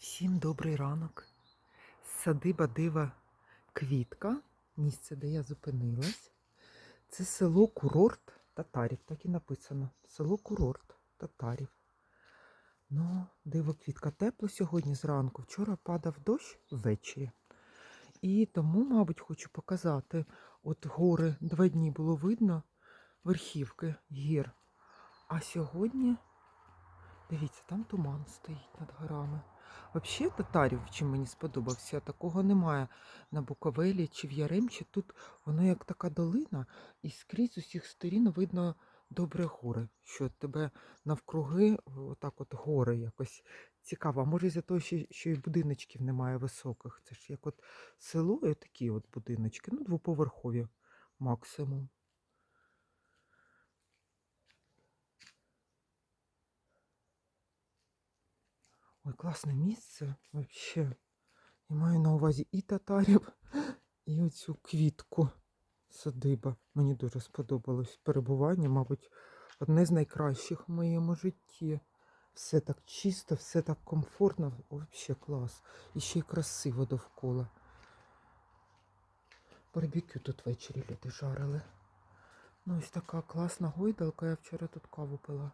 Всім добрий ранок. Садиба дива квітка, місце, де я зупинилась. Це село Курорт Татарів. Так і написано. Село Курорт Татарів. Ну, диво квітка тепло сьогодні зранку. Вчора падав дощ ввечері. І тому, мабуть, хочу показати. От гори два дні було видно, верхівки гір. А сьогодні, дивіться, там туман стоїть над горами. Взагалі, татарів, чим мені сподобався, такого немає на Буковелі чи в Яремчі. Тут воно як така долина, і скрізь усіх сторін видно добре гори, що тебе навкруги отак от гори якось цікаво. А може за того, що і будиночків немає високих. Це ж як от село і такі от будиночки, ну, двоповерхові максимум. Ой, класне місце вообще. Я маю на увазі і татарів, і оцю квітку садиба. Мені дуже сподобалось перебування, мабуть, одне з найкращих в моєму житті. Все так чисто, все так комфортно, взагалі клас. І ще й красиво довкола. Барбекю тут ввечері люди жарили. Ну, ось така класна гойдалка, я вчора тут каву пила.